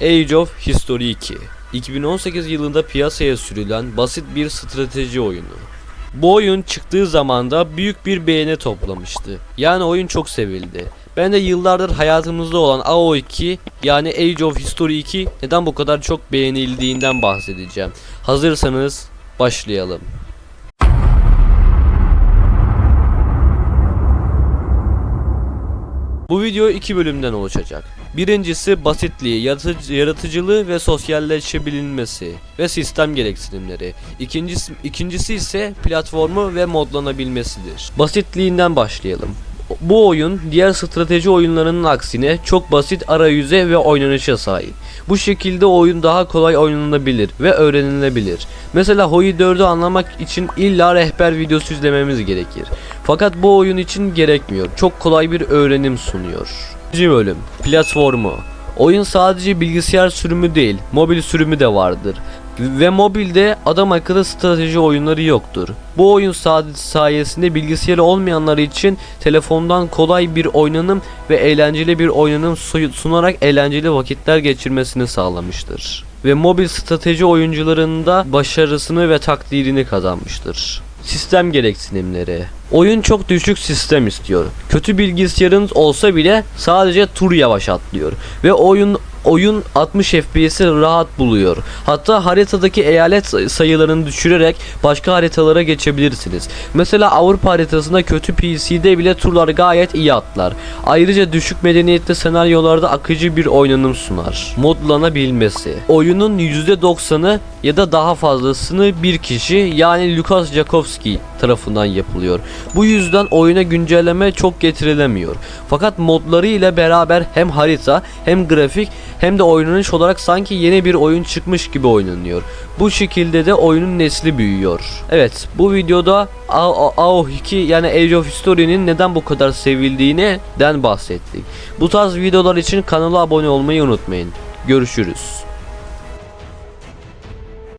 Age of History 2 2018 yılında piyasaya sürülen basit bir strateji oyunu. Bu oyun çıktığı zamanda büyük bir beğeni toplamıştı. Yani oyun çok sevildi. Ben de yıllardır hayatımızda olan AO2 yani Age of History 2 neden bu kadar çok beğenildiğinden bahsedeceğim. Hazırsanız başlayalım. Bu video iki bölümden oluşacak. Birincisi basitliği, yaratıcı- yaratıcılığı ve sosyalleşebilmesi ve sistem gereksinimleri. İkincisi, ikincisi ise platformu ve modlanabilmesidir. Basitliğinden başlayalım. Bu oyun diğer strateji oyunlarının aksine çok basit arayüze ve oynanışa sahip. Bu şekilde oyun daha kolay oynanabilir ve öğrenilebilir. Mesela Hoi 4'ü anlamak için illa rehber videosu izlememiz gerekir. Fakat bu oyun için gerekmiyor. Çok kolay bir öğrenim sunuyor. İkinci bölüm platformu. Oyun sadece bilgisayar sürümü değil, mobil sürümü de vardır. Ve mobilde adam akıllı strateji oyunları yoktur. Bu oyun sa- sayesinde bilgisayarı olmayanlar için telefondan kolay bir oynanım ve eğlenceli bir oynanım su- sunarak eğlenceli vakitler geçirmesini sağlamıştır. Ve mobil strateji oyuncularında başarısını ve takdirini kazanmıştır. Sistem gereksinimleri. Oyun çok düşük sistem istiyor. Kötü bilgisayarınız olsa bile sadece tur yavaş atlıyor ve oyun oyun 60 FPS'i rahat buluyor. Hatta haritadaki eyalet say- sayılarını düşürerek başka haritalara geçebilirsiniz. Mesela Avrupa haritasında kötü PC'de bile turlar gayet iyi atlar. Ayrıca düşük medeniyette senaryolarda akıcı bir oynanım sunar. Modlanabilmesi. Oyunun %90'ı ya da daha fazlasını bir kişi yani Lukas Jakowski tarafından yapılıyor. Bu yüzden oyuna güncelleme çok getirilemiyor. Fakat modları ile beraber hem harita hem grafik hem de oynanış olarak sanki yeni bir oyun çıkmış gibi oynanıyor. Bu şekilde de oyunun nesli büyüyor. Evet bu videoda A- A- AO2 yani Age of History'nin neden bu kadar sevildiğini den bahsettik. Bu tarz videolar için kanala abone olmayı unutmayın. Görüşürüz.